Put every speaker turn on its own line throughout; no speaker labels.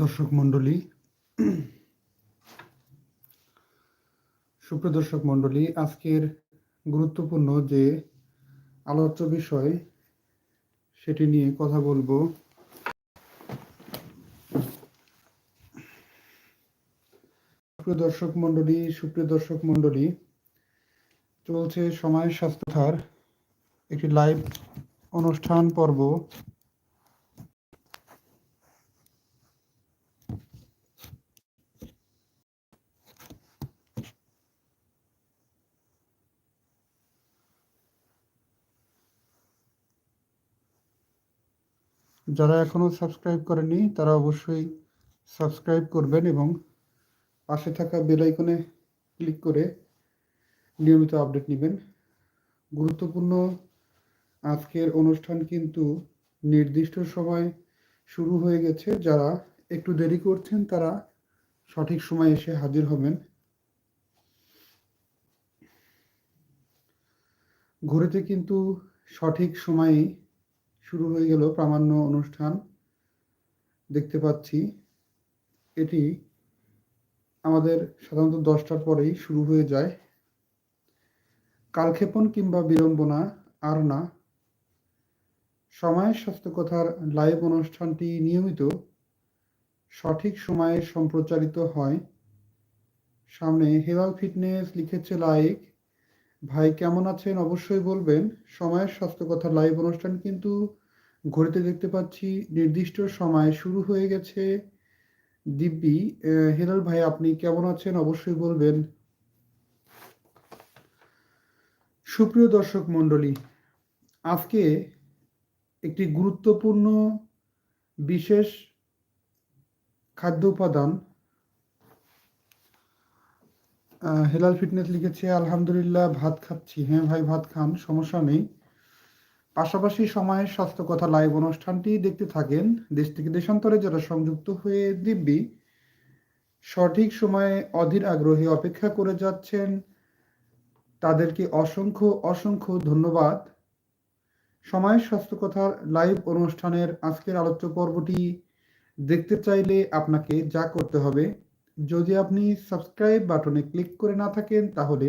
দর্শক মণ্ডলী, সুপ্রিয় দর্শক মণ্ডলী, আজকের গুরুত্বপূর্ণ যে আলোচ্য বিষয় সেটি নিয়ে কথা বলব। সুপ্রিয় দর্শক মণ্ডলী, সুপ্রিয় দর্শক মণ্ডলী, চলছে সময় স্বাস্থ্যধার একটি লাইভ অনুষ্ঠান পর্ব। যারা এখনও সাবস্ক্রাইব করেনি তারা অবশ্যই সাবস্ক্রাইব করবেন এবং পাশে থাকা বেল আইকনে ক্লিক করে নিয়মিত আপডেট নেবেন। গুরুত্বপূর্ণ আজকের অনুষ্ঠান কিন্তু নির্দিষ্ট সময় শুরু হয়ে গেছে। যারা একটু দেরি করছেন, তারা সঠিক সময় এসে হাজির হবেন। ঘুরেতে কিন্তু সঠিক সময়েই শুরু হয়ে গেল প্রামাণ্য অনুষ্ঠান। দেখতে পাচ্ছি এটি আমাদের সাধারণত দশটার পরেই শুরু হয়ে যায়। কালক্ষেপণ কিংবা বিড়ম্বনা আর না। সময়ের স্বাস্থ্যকথার লাইভ অনুষ্ঠানটি নিয়মিত সঠিক সময়ে সম্প্রচারিত হয়। সামনে হেলাল ফিটনেস লিখেছে লাইক ভাই কেমন আছেন? অবশ্যই বলবেন। সময়ের স্বাস্থ্যকথা লাইভ অনুষ্ঠান কিন্তু ঘড়িতে দেখতে পাচ্ছি নির্দিষ্ট সময় শুরু হয়ে গেছে। দিব্যি হেলাল ভাই, আপনি কেমন আছেন? অবশ্যই বলবেন। সুপ্রিয় দর্শক মণ্ডলী, আজকে একটি গুরুত্বপূর্ণ, বিশেষ খাদ্য উপাদান হেলাল ফিটনেস লিখেছে, আলহামদুলিল্লাহ, ভাত খাচ্ছি। হ্যাঁ ভাই, ভাত খান, সমস্যা নেই। পাশাপাশি সময়ের স্বাস্থ্য কথা লাইভ অনুষ্ঠানটি দেখতে থাকেন দেশ থেকে দেশান্তরে যারা সংযুক্ত হয়ে দিব্যি। সঠিক সময়ে অধীর আগ্রহে অপেক্ষা করে যাচ্ছেন। তাদেরকে অসংখ্য অসংখ্য ধন্যবাদ। সময়ের স্বাস্থ্য কথার লাইভ অনুষ্ঠানের আজকের আলোচ্য পর্বটি দেখতে চাইলে আপনাকে যা করতে হবে। যদি আপনি সাবস্ক্রাইব বাটনে ক্লিক করে না থাকেন, তাহলে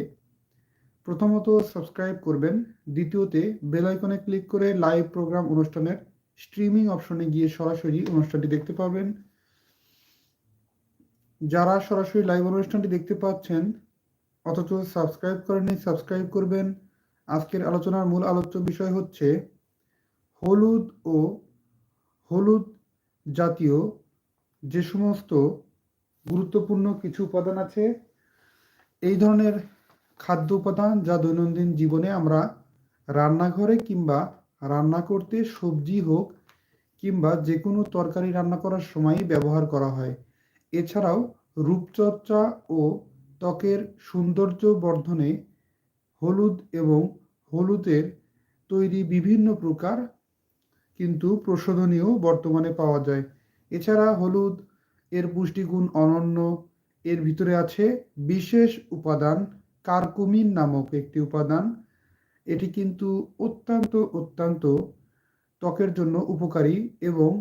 প্রথমত সাবস্ক্রাইব করবেন, দ্বিতীয়তে বেল আইকনে ক্লিক করে লাইভ প্রোগ্রাম অনুষ্ঠানের স্ট্রিমিং অপশনে গিয়ে সরাসরি অনুষ্ঠানটি দেখতে পাবেন যারা সরাসরি লাইভ অনুষ্ঠানটি দেখতে পাচ্ছেন, অথচ সাবস্ক্রাইব করেননি, সাবস্ক্রাইব করবেন। আজকের আলোচনার মূল আলোচ্য বিষয় হচ্ছে হলুদ ও হলুদ জাতীয় যে সমস্ত গুরুত্বপূর্ণ কিছু উপাদান আছে, এই ধরনের খাদ্য উপাদান যা দৈনন্দিন জীবনে আমরা রান্নাঘরে কিংবা রান্না করতে সবজি হোক কিংবা যে কোনো তরকারি রান্না করার সময় ব্যবহার করা হয়। এছাড়াও রূপচর্চা ও ত্বকের সৌন্দর্য বর্ধনে হলুদ এবং হলুদের তৈরি বিভিন্ন প্রকার কিন্তু প্রশোধনীয় বর্তমানে পাওয়া যায়। এছাড়া হলুদ এর পুষ্টিগুণ অনন্য। এর ভিতরে আছে বিশেষ উপাদান কার্কুমিন নামক একটি উপাদান। এটি কিন্তু অত্যন্ত অত্যন্ত ত্বকের জন্য উপকারী এবং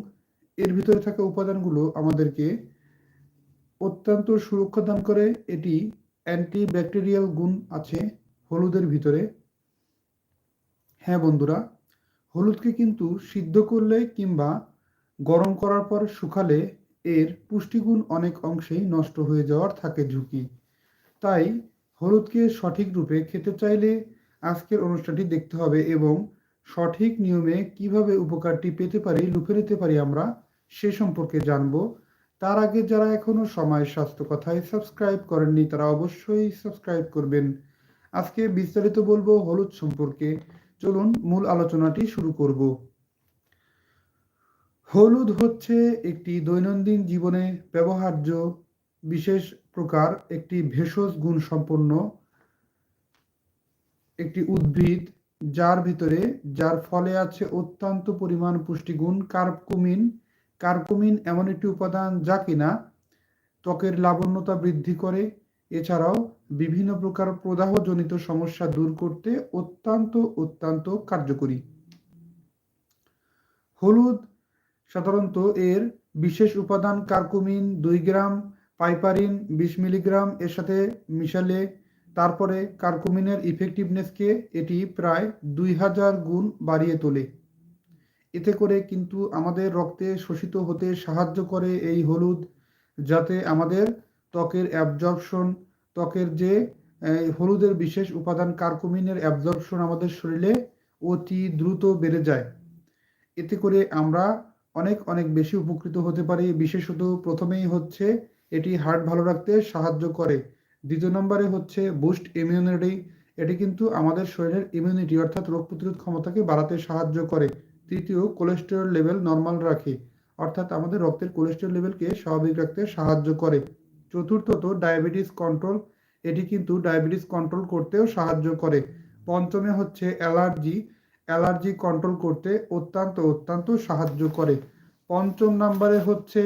এর ভিতরে থাকা উপাদানগুলো আমাদেরকে অত্যন্ত সুরক্ষা দান করে। এটি অ্যান্টি ব্যাকটেরিয়াল গুণ আছে হলুদের ভিতরে। হ্যাঁ বন্ধুরা, হলুদকে কিন্তু সিদ্ধ করলে কিংবা গরম করার পর শুকালে এর পুষ্টিগুণ অনেক অংশেই নষ্ট হয়ে যাওয়ার থাকে ঝুঁকি। তাই হলুদকে সঠিক রূপে খেতে চাইলে আজকের অনুষ্ঠানটি দেখতে হবে এবং সঠিক নিয়মে কীভাবে উপকারটি পেতে পারি, লুফে নিতে পারি আমরা সে সম্পর্কে জানব। তার আগে যারা এখনও সময় স্বাস্থ্য কথায় সাবস্ক্রাইব করেননি, তারা অবশ্যই সাবস্ক্রাইব করবেন। আজকে বিস্তারিত বলব হলুদ সম্পর্কে। চলুন মূল আলোচনাটি শুরু করব। হলুদ হচ্ছে একটি দৈনন্দিন জীবনে ব্যবহার্য বিশেষ প্রকার একটি ভেষজ গুণ সম্পন্ন একটি উদ্ভিদ, যার ভিতরে, যার ফলে আছে অত্যন্ত পরিমাণ পুষ্টিগুণ, কার্কুমিন। কার্কুমিন এমন একটি উপাদান যা কিনা ত্বকের লাবণ্যতা বৃদ্ধি করে। এছাড়াও বিভিন্ন প্রকার প্রদাহজনিত সমস্যা দূর করতে অত্যন্ত অত্যন্ত কার্যকরী। হলুদ সাধারণত এর বিশেষ উপাদান কার্কুমিন দুই গ্রাম পাইপারিন বিশ মিলিগ্রাম, এর সাথে মিশালে, তারপরে কার্কুমিনের ইফেক্টিভনেসকে এটি প্রায় দুই হাজার গুণ বাড়িয়ে তোলে। এতে করে কিন্তু আমাদের রক্তে শোষিত হতে সাহায্য করে এই হলুদ, যাতে আমাদের ত্বকের অ্যাবজর্পশন ত্বকের যে হলুদের বিশেষ উপাদান কার্কুমিনের অ্যাবজর্পশন আমাদের শরীরে অতি দ্রুত বেড়ে যায়। এতে করে আমরা অনেক অনেক বেশি উপকৃত হতে পারি। বিশেষত প্রথমেই হচ্ছে এটি হার্ট ভালো রাখতে সাহায্য করে। দ্বিতীয় নম্বরে হচ্ছে বুস্ট ইমিউনিটি। এটি কিন্তু আমাদের শরীরের ইমিউনিটি, অর্থাৎ রোগ প্রতিরোধ ক্ষমতাকে বাড়াতে সাহায্য করে। তৃতীয়, কোলেস্টেরল লেভেল নর্মাল রাখে, অর্থাৎ আমাদের রক্তের কোলেস্টেরল লেভেলকে স্বাভাবিক রাখতে সাহায্য করে। চতুর্থত, ডায়াবেটিস কন্ট্রোল। এটি কিন্তু ডায়াবেটিস কন্ট্রোল করতেও সাহায্য করে। পঞ্চমে হচ্ছে অ্যালার্জি। অ্যালার্জি কন্ট্রোল করতে অত্যন্ত অত্যন্ত সাহায্য করে। পঞ্চম নম্বরে হচ্ছে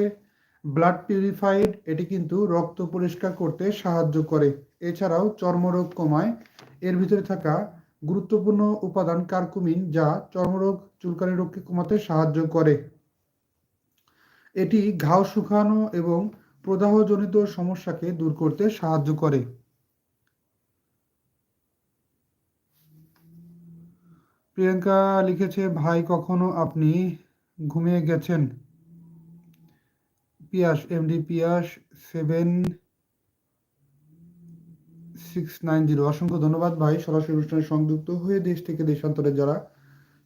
ব্লাড পিউরিফাইড এটি কিন্তু রক্ত পরিষ্কার করতে সাহায্য করে। এছাড়াও চর্মরোগ কমায়। এর ভিতরে থাকা গুরুত্বপূর্ণ উপাদান কার্কুমিন, যা চর্মরোগ, চুলকানি রোগকে কমাতে সাহায্য করে। এটি ঘাও শুকানো এবং প্রদাহজনিত সমস্যাকে দূর করতে সাহায্য করে। প্রিয়াঙ্কা লিখেছে, ভাই, কখনো আপনি ঘুমিয়ে গেছেন? Piyas MD Piyas seven six nine zero অসংখ্য ধন্যবাদ ভাই, সরাসরি অনুষ্ঠানে সংযুক্ত হয়ে দেশ থেকে দেশান্তরে যারা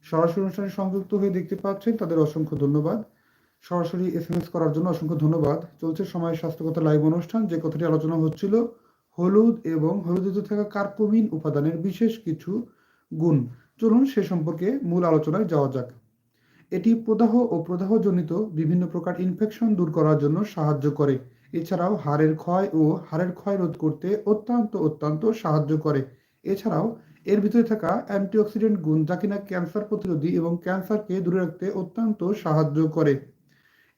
সরাসরি অনুষ্ঠানে সংযুক্ত হয়ে দেখতে পাচ্ছেন, তাদের অসংখ্য ধন্যবাদ। সরাসরি এস এম এস করার জন্য অসংখ্য ধন্যবাদ। চলছে সময় স্বাস্থ্যকতা লাইভ অনুষ্ঠান, যে কথাটি আলোচনা হচ্ছিল, হলুদ এবং হলুদে থাকা কার্কমিন উপাদানের বিশেষ কিছু গুণ। চলুন সে সম্পর্কে মূল আলোচনায় যাওয়া যাক। এটি প্রদাহ ও প্রদাহজনিত বিভিন্ন প্রকার ইনফেকশন দূর করার জন্য সাহায্য করে। এছাড়াও হাড়ের ক্ষয় ও হাড়ের ক্ষয় রোধ করতে অত্যন্ত অত্যন্ত সাহায্য করে। এছাড়াও এর ভিতরে থাকা অ্যান্টিঅক্সিডেন্ট গুণ যা কিনা ক্যান্সার প্রতিরোধী এবং ক্যান্সারকে দূরে রাখতে অত্যন্ত সাহায্য করে।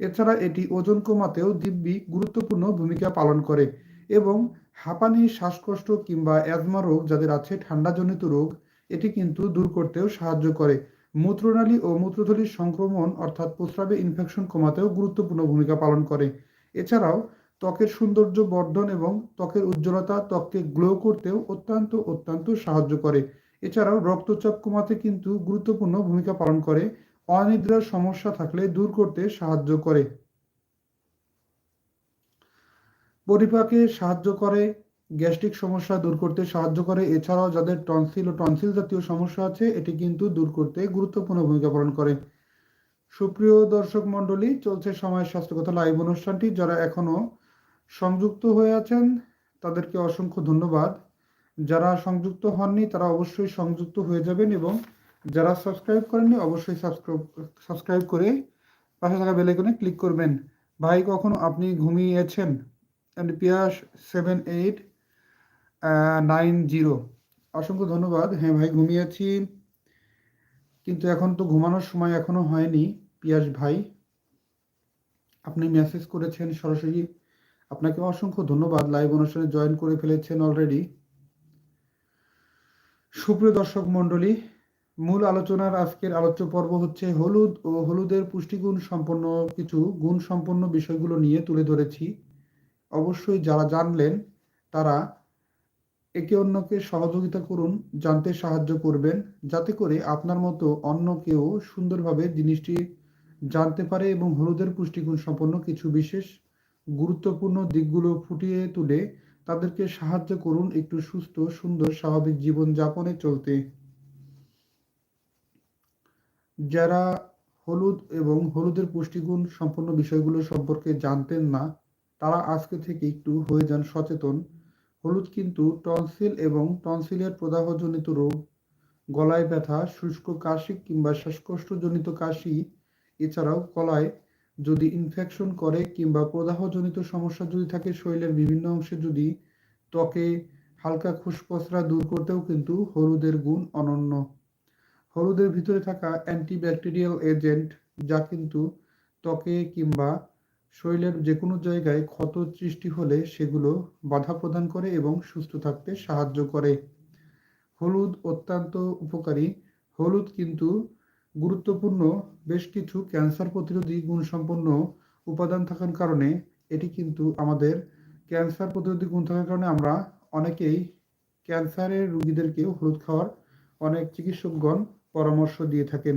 এছাড়া এটি ওজন কমাতেও দিব্যি গুরুত্বপূর্ণ ভূমিকা পালন করে এবং হাঁপানি, শ্বাসকষ্ট কিংবা অ্যাজমা রোগ যাদের আছে ঠান্ডাজনিত রোগ, এটি কিন্তু দূর করতেও সাহায্য করে। মূত্রনালী ও মূত্রথলির সংক্রমণ অর্থাৎ প্রস্রাবে ইনফেকশন কমাতেও গুরুত্বপূর্ণ ভূমিকা পালন করে। এছাড়াও, ত্বকের সৌন্দর্য বর্ধন এবং ত্বকের উজ্জ্বলতা ত্বককে গ্লো করতেও অত্যন্ত অত্যন্ত সাহায্য করে। এছাড়াও, রক্তচাপ কমাতে কিন্তু গুরুত্বপূর্ণ ভূমিকা পালন করে। অনিদ্রার সমস্যা থাকলে দূর করতে সাহায্য করে। পরিপাকে সাহায্য করে গ্যাস্ট্রিক সমস্যা দূর করতে সাহায্য করে। এছাড়াও যাদের টনসিল ও টনসিল জাতীয় সমস্যা আছে, এটি কিন্তু দূর করতে গুরুত্বপূর্ণ ভূমিকা পালন করে। সুপ্রিয় দর্শক মণ্ডলী, চলছে সময় স্বাস্থ্যকথা লাইভ অনুষ্ঠানটি। যারা এখনও সংযুক্ত হয়ে আছেন, তাদেরকে অসংখ্য ধন্যবাদ। যারা সংযুক্ত হননি, তারা অবশ্যই সংযুক্ত হয়ে যাবেন এবং যারা সাবস্ক্রাইব করেননি, অবশ্যই সাবস্ক্রাইব করে পাশে থাকা বেলাইকনে ক্লিক করবেন। ভাই, কখনো আপনি ঘুমিয়েছেন? And Piyas seven eight nine zero অসংখ্য ধন্যবাদ। হ্যাঁ ভাই, ঘুমিয়েছি। কিন্তু এখন তো ঘুমানোর সময় এখনও হয়নি, পিয়াস ভাই। আপনি মেসেজ করেছেন সরাসরি। আপনাকে অসংখ্য ধন্যবাদ। লাইভ অনুষ্ঠানে জয়েন করে ফেলেছেন অলরেডি সুপ্রিয় দর্শক মণ্ডলী, মূল আলোচনার আজকের আলোচ্য পর্ব হচ্ছে হলুদ ও হলুদের পুষ্টিগুণ সম্পন্ন কিছু গুণ সম্পন্ন বিষয়গুলো নিয়ে তুলে ধরেছি। অবশ্যই যারা জানলেন, তারা একে অন্যকে সহযোগিতা করুন, জানতে সাহায্য করবেন, যাতে করে আপনার মতো অন্য কেউ সুন্দরভাবে জিনিসটি জানতে পারে এবং হলুদের পুষ্টিগুণ সম্পন্ন কিছু বিশেষ গুরুত্বপূর্ণ দিকগুলো ফুটিয়ে তুলে তাদেরকে সাহায্য করুন একটু সুস্থ, সুন্দর, স্বাভাবিক জীবন যাপনে চলতে। যারা হলুদ এবং হলুদের পুষ্টিগুণ সম্পন্ন বিষয়গুলো সম্পর্কে জানতেন না, তারা আজকে থেকে একটু হয়ে যান সচেতন। হলুদ কিন্তু টনসিল এবং টনসিলের প্রদাহজনিত রোগ, গলায় ব্যথা, শুষ্ক কাশি কিংবা শ্বাসকষ্টজনিত কাশি, এছাড়াও গলায় যদি ইনফেকশন করে কিংবা প্রদাহজনিত সমস্যা যদি থাকে, শরীরের বিভিন্ন অংশে যদি ত্বকে হালকা খুশপসরা দূর করতেও কিন্তু হলুদের গুণ অনন্য। হলুদের ভিতরে থাকা অ্যান্টিব্যাকটেরিয়াল এজেন্ট যা কিন্তু ত্বকে কিংবা শরীরের যে কোনো জায়গায় ক্ষত সৃষ্টি হলে সেগুলো বাধা প্রদান করে এবং সুস্থ থাকতে সাহায্য করে। হলুদ অত্যন্ত উপকারী। হলুদ কিন্তু গুরুত্বপূর্ণ। বেশ কিছু ক্যান্সার প্রতিরোধী গুণসম্পন্ন উপাদান থাকার কারণে এটি কিন্তু আমাদের ক্যান্সার প্রতিরোধী গুণ থাকার কারণে আমরা অনেকেই ক্যান্সারের রুগীদেরকেও হলুদ খাওয়ার অনেক চিকিৎসকগণ পরামর্শ দিয়ে থাকেন।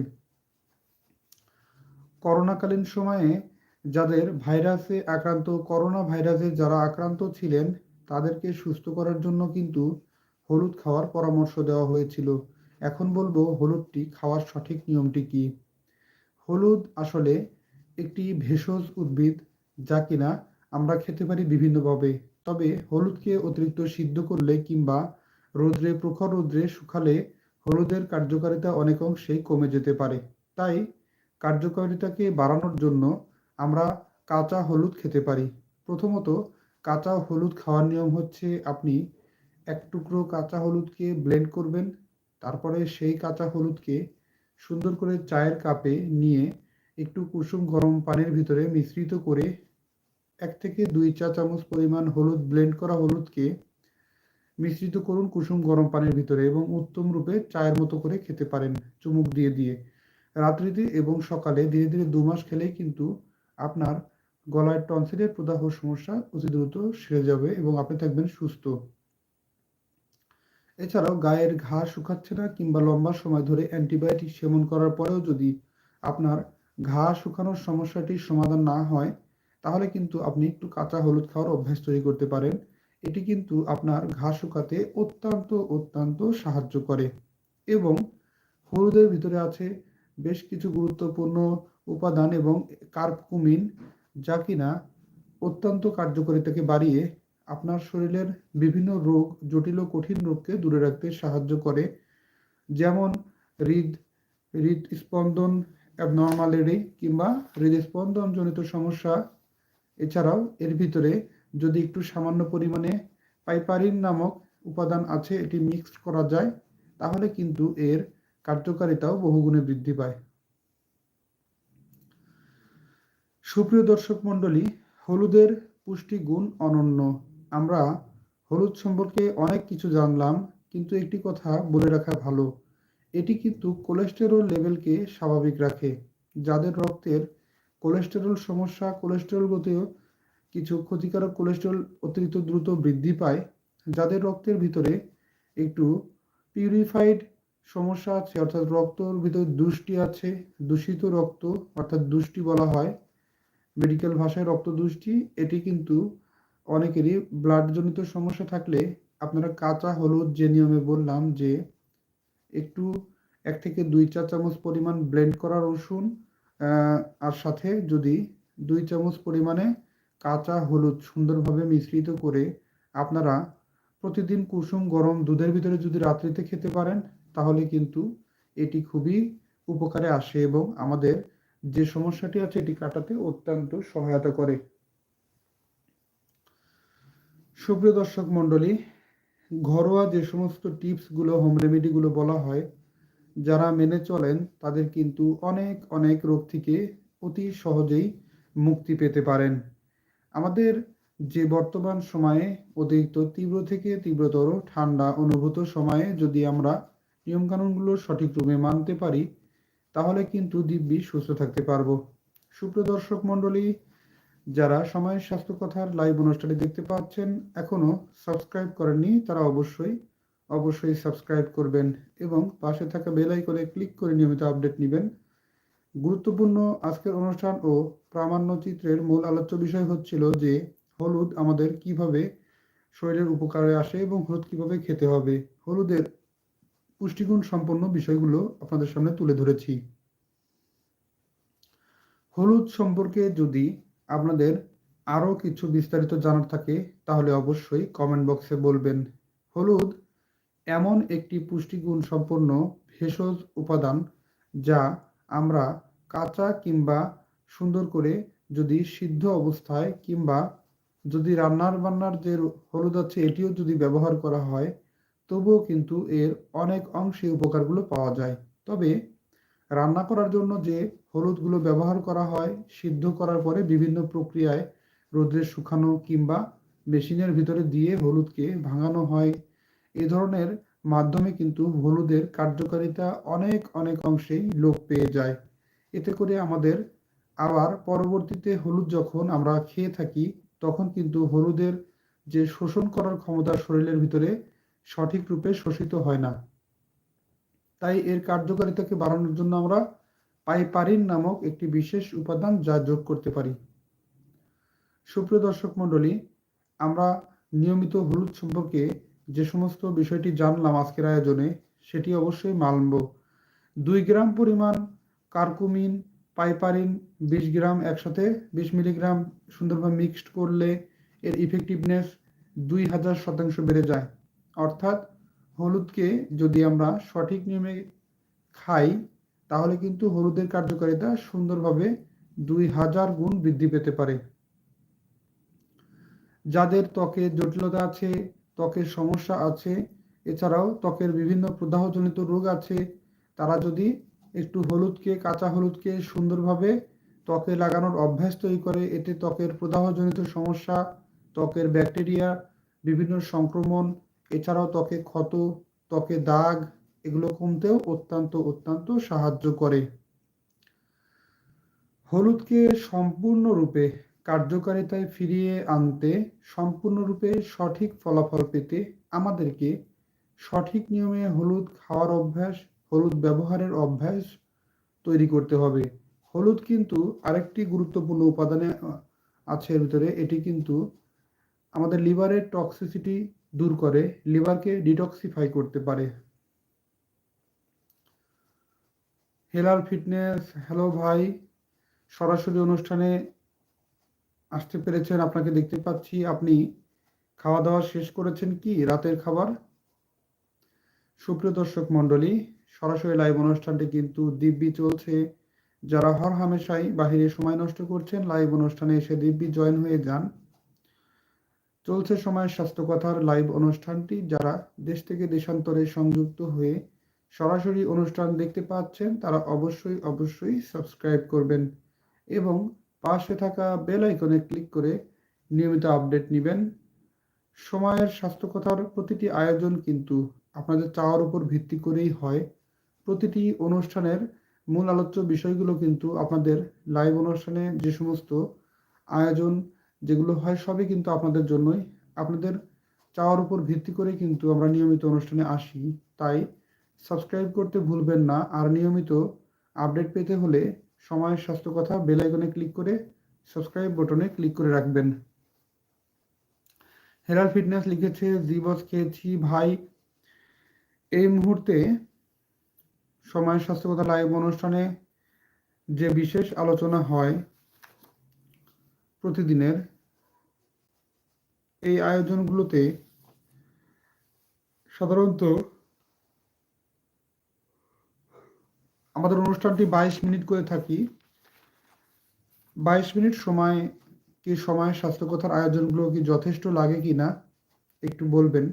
করোনাকালীন সময়ে যাদের ভাইরাসে আক্রান্ত করোনা ভাইরাসে যারা আক্রান্ত ছিলেন, তাদেরকে সুস্থ করার জন্য কিন্তু হলুদ খাওয়ার পরামর্শ দেওয়া হয়েছিল। এখন বলব হলুদটি খাওয়ার সঠিক নিয়মটি কি? হলুদ আসলে একটি ভেষজ উদ্ভিদ যা কিনা আমরা খেতে পারি বিভিন্নভাবে। তবে হলুদকে অতিরিক্ত সিদ্ধ করলে কিংবা রোদ্রে, প্রখর রোদ্রে শুকালে হলুদের কার্যকারিতা অনেক অংশেই কমে যেতে পারে। তাই কার্যকারিতাকে বাড়ানোর জন্য আমরা কাঁচা হলুদ খেতে পারি। প্রথমত, কাঁচা হলুদ খাওয়ার নিয়ম হচ্ছে আপনি এক টুকরো কাঁচা হলুদকে ব্লেন্ড করবেন, তারপরে সেই কাঁচা হলুদকে সুন্দর করে চায়ের কাপে নিয়ে একটু কুসুম গরম পানির ভিতরে মিশ্রিত করে এক থেকে দুই চা চামচ পরিমাণ হলুদ ব্লেন্ড করা হলুদকে মিশ্রিত করুন কুসুম গরম পানির ভিতরে এবং উত্তম রূপে চায়ের মতো করে খেতে পারেন চুমুক দিয়ে দিয়ে। রাত্রিতে এবং সকালে ধীরে ধীরে দু মাস খেলেই কিন্তু আপনার গলায় টনসিলের প্রদাহ সমস্যা অতি দ্রুত সেরে যাবে এবং আপনি থাকবেন সুস্থ। এছাড়াও গায়ের ঘা শুকাচ্ছে না কিংবা লম্বা সময় ধরে অ্যান্টিবায়োটিক সেবন করার পরেও যদি আপনার ঘা শুকানোর সমস্যাটির সমাধান না হয়, তাহলে কিন্তু আপনি একটু কাঁচা হলুদ খাওয়ার অভ্যাস তৈরি করতে পারেন। এটি কিন্তু আপনার ঘা শুকাতে অত্যন্ত অত্যন্ত সাহায্য করে। এবং হলুদের ভিতরে আছে বেশ কিছু গুরুত্বপূর্ণ উপাদান এবং কার্কুমিন যা কিনা অত্যন্ত কার্যকারিতাকে বাড়িয়ে আপনার শরীরের বিভিন্ন রোগ, জটিল ও কঠিন রোগকে দূরে রাখতে সাহায্য করে। যেমন হৃদ হৃদস্পন্দন অ্যাবনর্মালেরি কিংবা হৃদস্পন্দনজনিত সমস্যা। এছাড়াও এর ভিতরে যদি একটু সামান্য পরিমাণে পাইপারিন নামক উপাদান আছে, এটি মিক্সড করা যায়, তাহলে কিন্তু এর কার্যকারিতাও বহুগুণে বৃদ্ধি পায়। সুপ্রিয় দর্শক মণ্ডলী, হলুদের পুষ্টি গুণ অনন্য। আমরা হলুদ সম্পর্কে অনেক কিছু জানলাম, কিন্তু একটি কথা বলে রাখা ভালো। এটি কিন্তু কোলেস্টেরল লেভেলকে স্বাভাবিক রাখে, যাদের রক্তের কোলেস্টেরল সমস্যা কোলেস্টেরল গতিও কিছু ক্ষতিকারক কোলেস্টেরল অতিরিক্ত দ্রুত বৃদ্ধি পায়, যাদের রক্তের ভিতরে একটু পিউরিফাইড সমস্যা আছে, অর্থাৎ রক্তর ভিতরে দুষ্টি আছে, দূষিত রক্ত, অর্থাৎ দুষ্টি বলা হয় মেডিকেল ভাষায় রক্ত দুষ্টি এটি কিন্তু অনেকেরই ব্লাডজনিত সমস্যা থাকলে আপনারা কাঁচা হলুদ যে নিয়মে বললাম যে একটু এক থেকে দুই চা চামচ পরিমাণ ব্লেন্ড করা রসুন আর সাথে যদি দুই চামচ পরিমাণে কাঁচা হলুদ সুন্দরভাবে মিশ্রিত করে আপনারা প্রতিদিন কুসুম গরম দুধের ভিতরে যদি রাত্রিতে খেতে পারেন, তাহলে কিন্তু এটি খুবই উপকারে আসে এবং আমাদের যে সমস্যাটি আছে এটি কাটাতে অত্যন্ত সহায়তা করে। সুপ্রিয় দর্শক মণ্ডলী, ঘরোয়া যে সমস্ত টিপসগুলো হোম রেমেডিগুলো বলা হয়, যারা মেনে চলেন তাদের কিন্তু অনেক অনেক রোগ থেকে অতি সহজেই মুক্তি পেতে পারেন। আমাদের যে বর্তমান সময়ে অতিরিক্ত তীব্র থেকে তীব্রতর ঠান্ডা অনুভূত সময়ে যদি আমরা নিয়মকানুনগুলো সঠিক রূপে মানতে পারি তাহলে কিন্তু দিব্যি সুস্থ থাকতে পারব। সুপ্রিয় দর্শক যারা সময়ের স্বাস্থ্য কথার লাইভ অনুষ্ঠানে দেখতে পাচ্ছেন, এখনও সাবস্ক্রাইব করেননি, তারা অবশ্যই অবশ্যই সাবস্ক্রাইব করবেন এবং পাশে থাকা বেল আইকনে ক্লিক করে নিয়মিত আপডেট নেবেন। গুরুত্বপূর্ণ আজকের অনুষ্ঠান ও প্রামাণ্য চিত্রের মূল আলোচ্য বিষয় হচ্ছিল যে, হলুদ আমাদের কীভাবে শরীরের উপকারে আসে এবং হলুদ কীভাবে খেতে হবে? হলুদের পুষ্টিগুণ সম্পন্ন বিষয়গুলো আপনাদের সামনে তুলে ধরেছি। হলুদ সম্পর্কে যদি আপনাদের আরও কিছু বিস্তারিত জানার থাকে, তাহলে অবশ্যই কমেন্ট বক্সে বলবেন। হলুদ এমন একটি পুষ্টিগুণ সম্পন্ন ভেষজ উপাদান যা আমরা কাঁচা কিংবা সুন্দর করে যদি সিদ্ধ অবস্থায় কিংবা যদি রান্নার বান্নার যে হলুদ আছে, এটিও যদি ব্যবহার করা হয় তবুও কিন্তু এর অনেক অংশে উপকারগুলো পাওয়া যায়। তবে রান্না করার জন্য যে হলুদগুলো ব্যবহার করা হয়, সিদ্ধ করার পরে বিভিন্ন প্রক্রিয়ায় রোদ্রে শুকানো কিংবা মেশিনের ভিতরে দিয়ে হলুদকে ভাঙানো হয়। এ ধরনের মাধ্যমে কিন্তু হলুদের কার্যকারিতা অনেক অনেক অংশেই লোপ পেয়ে যায়। এতে করে আমাদের আবার পরবর্তীতে হলুদ যখন আমরা খেয়ে থাকি, তখন কিন্তু হলুদের যে শোষণ করার ক্ষমতা শরীরের ভিতরে সঠিক রূপে শোষিত হয় না। তাই এর কার্যকারিতাকে বাড়ানোর জন্য আমরা পাইপারিন নামক একটি বিশেষ উপাদান যা যোগ করতে পারি। সুপ্রিয় দর্শক মণ্ডলী, আমরা নিয়মিত হলুদ সম্পর্কে যে সমস্ত বিষয়টি জানলাম আজকের আয়োজনে, সেটি অবশ্যই মানব। দুই গ্রাম পরিমাণ কার্কুমিন, পাইপারিন বিশ গ্রাম একসাথে বিশ মিলিগ্রাম সুন্দরভাবে মিক্সড করলে এর ইফেক্টিভনেস দুই হাজার শতাংশ বেড়ে যায়। অর্থাৎ হলুদকে যদি আমরা সঠিক নিয়মে খাই, তাহলে কিন্তু হলুদের কার্যকারিতা সুন্দরভাবে দুই হাজার গুণ বৃদ্ধি পেতে পারে। যাদের ত্বকে জটিলতা আছে, ত্বকের সমস্যা আছে, এছাড়াও ত্বকের বিভিন্ন প্রদাহজনিত রোগ আছে, তারা যদি একটু হলুদকে, কাঁচা হলুদকে সুন্দরভাবে ত্বকে লাগানোর অভ্যাস তৈরি করে, এতে ত্বকের প্রদাহজনিত সমস্যা, ত্বকের ব্যাকটেরিয়া, বিভিন্ন সংক্রমণ এছাড়াও ত্বকে ক্ষত, ত্বকে দাগ, এগুলো কমতেও অত্যন্ত অত্যন্ত সাহায্য করে। হলুদকে সম্পূর্ণরূপে কার্যকারিতায় ফিরিয়ে আনতে, সম্পূর্ণরূপে সঠিক ফলাফল পেতে আমাদেরকে সঠিক নিয়মে হলুদ খাওয়ার অভ্যাস, হলুদ ব্যবহারের অভ্যাস তৈরি করতে হবে। হলুদ কিন্তু আরেকটি গুরুত্বপূর্ণ উপাদানে আছে এর ভিতরে। এটি কিন্তু আমাদের লিভারের টক্সিসিটি দূর করে, লিভারকে ডিটক্সিফাই করতে পারে। হেলার ফিটনেস, হ্যালো ভাই, সরাসরি অনুষ্ঠানে আসতে পেরেছেন, আপনাকে দেখতে পাচ্ছি। আপনি খাওয়া দাওয়া শেষ করেছেন কি? রাতের খাবার? সুপ্রিয় দর্শক মণ্ডলী, সরাসরি লাইভ অনুষ্ঠানটি কিন্তু দিব্যি চলছে। যারা হর হামেশাই বাহিরে সময় নষ্ট করছেন লাইভ অনুষ্ঠানে এসে দিব্যি জয়েন হয়ে যান। চলছে সময় স্বাস্থ্য কথার লাইভ অনুষ্ঠানটি যারা দেশ থেকে দেশান্তরে সংযুক্ত হয়ে সরাসরি অনুষ্ঠান দেখতে পাচ্ছেন, তারা অবশ্যই অবশ্যই সাবস্ক্রাইব করবেন এবং পাশে থাকা বেল আইকনে ক্লিক করে নিয়মিত আপডেট নেবেন। সময়ের স্বাস্থ্যকথার প্রতিটি আয়োজন কিন্তু আপনাদের চাওয়ার উপর ভিত্তি করেই হয়। প্রতিটি অনুষ্ঠানের মূল আলোচ্য বিষয়গুলো কিন্তু আপনাদের লাইভ অনুষ্ঠানে যে সমস্ত আয়োজন যেগুলো হয় সবই কিন্তু আপনাদের জন্যই। আপনাদের চাওয়ার উপর ভিত্তি করে কিন্তু আমরা নিয়মিত অনুষ্ঠানে আসি। তাই সাবস্ক্রাইব করতে ভুলবেন না। আর নিয়মিত আপডেট পেতে হলে সময়ের স্বাস্থ্য কথা বেল আইকনে ক্লিক করে সাবস্ক্রাইব বাটনে ক্লিক করে রাখবেন। হেরাল ফিটনেস লিখেছে জিবস খেয়েছি, ভাই। এই মুহূর্তে সময়ের স্বাস্থ্য কথা লাইভ অনুষ্ঠানে যে বিশেষ আলোচনা হয় প্রতিদিনের এই আয়োজনগুলোতে সাধারণত আমাদের অনুষ্ঠানটি বাইশ মিনিট করে থাকি। বাইশ মিনিট সময় কি সময়, স্বাস্থ্যকথার আয়োজনগুলো কি যথেষ্ট লাগে কি না, একটু বলবেন।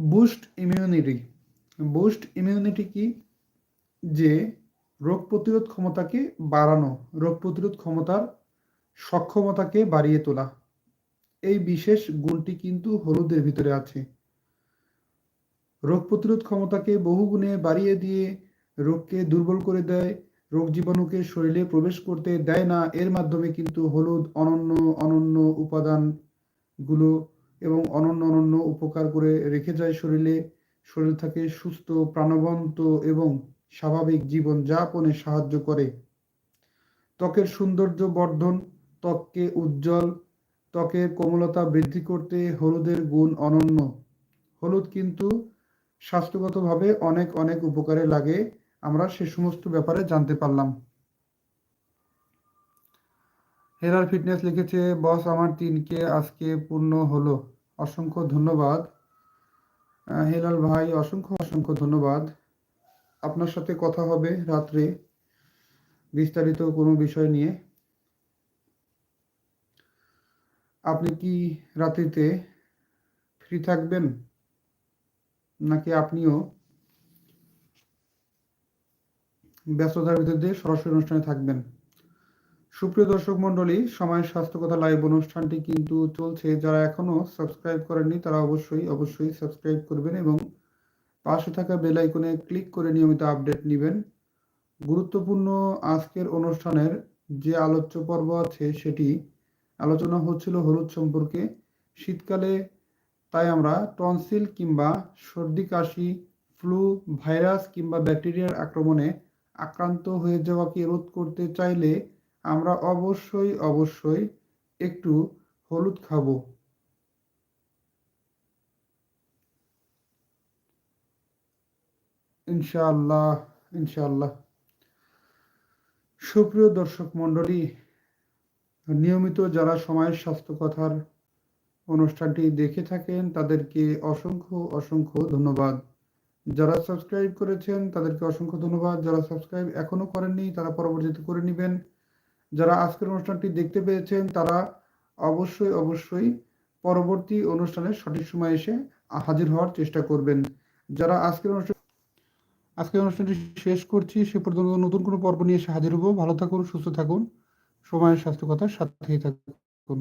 Boost immunity. বুস্ট ইমিউনিটি কি? যে রোগ প্রতিরোধ ক্ষমতাকে বাড়ানো, রোগ প্রতিরোধ ক্ষমতার সক্ষমতাকে বাড়িয়ে তোলা। এই বিশেষ গুণটি কিন্তু হলুদের ভিতরে আছে। রোগ প্রতিরোধ ক্ষমতাকে বহুগুণে বাড়িয়ে দিয়ে রোগকে দুর্বল করে দেয়, রোগ জীবাণুকে শরীরে প্রবেশ করতে দেয় না, এর মাধ্যমে কিন্তু হলুদ অনন্য অনন্য উপাদানগুলো এবং অনন্য অনন্য উপকার করে রেখে যায় শরীরে। শরীর থাকে সুস্থ, প্রাণবন্ত এবং স্বাভাবিক জীবন যাপনে সাহায্য করে। ত্বকের সৌন্দর্য বর্ধন ত্বককে উজ্জ্বল, ত্বকের কোমলতা বৃদ্ধি করতে হলুদের গুণ অনন্য। হলুদ কিন্তু স্বাস্থ্যগতভাবে অনেক অনেক উপকারে লাগে, আমরা সে সমস্ত ব্যাপারে জানতে পারলাম। হেরার ফিটনেস লিখেছে, বস, আমার তিনকে আজকে পূর্ণ হলো। অসংখ্য ধন্যবাদ। হেলাল ভাই, অসংখ্য অসংখ্য ধন্যবাদ। আপনার সাথে কথা হবে রাত্রে বিস্তারিত কোনো বিষয় নিয়ে। আপনি কি রাত্রিতে ফ্রি থাকবেন? নাকি আপনিও ব্যস্ততার ভিতর দিয়ে সরাসরি অনুষ্ঠানে থাকবেন? সুপ্রিয় দর্শক মন্ডলী সময়ের স্বাস্থ্য কথা লাইভ অনুষ্ঠানটি কিন্তু চলছে। যারা এখনও সাবস্ক্রাইব করেননি, তারা অবশ্যই অবশ্যই সাবস্ক্রাইব করবেন এবং পাশে থাকা বেল আইকনে ক্লিক করে নিয়মিত আপডেট নেবেন। গুরুত্বপূর্ণ আজকের অনুষ্ঠানের যে আলোচ্য পর্ব আছে, সেটি আলোচনা হচ্ছিল হলুদ সম্পর্কে। শীতকালে তাই আমরা টনসিল কিংবা সর্দি, কাশি, ফ্লু, ভাইরাস কিংবা ব্যাকটেরিয়ার আক্রমণে আক্রান্ত হয়ে যাওয়াকে রোধ করতে চাইলে আমরা অবশ্যই অবশ্যই একটু হলুদ খাব। ইনশাআল্লাহ ইনশাআল্লাহ। সুপ্রিয় দর্শক মণ্ডলী নিয়মিত যারা সময়ের স্বাস্থ্য কথার অনুষ্ঠানটি দেখে থাকেন, তাদেরকে অসংখ্য অসংখ্য ধন্যবাদ। যারা সাবস্ক্রাইব করেছেন, তাদেরকে অসংখ্য ধন্যবাদ। যারা সাবস্ক্রাইব এখনও করেননি, তারা পরবর্তীতে করে নেবেন। যারা আজকের অনুষ্ঠানটি দেখতে পেয়েছেন, তারা অবশ্যই অবশ্যই পরবর্তী অনুষ্ঠানে সঠিক সময় এসে হাজির হওয়ার চেষ্টা করবেন। যারা আজকের অনুষ্ঠান, আজকের অনুষ্ঠানটি শেষ করছি, সে পর্যন্ত নতুন কোনো পর্ব নিয়ে এসে হাজির হব। ভালো থাকুন, সুস্থ থাকুন। সময়ের স্বাস্থ্য কথার সাথেই থাকুন।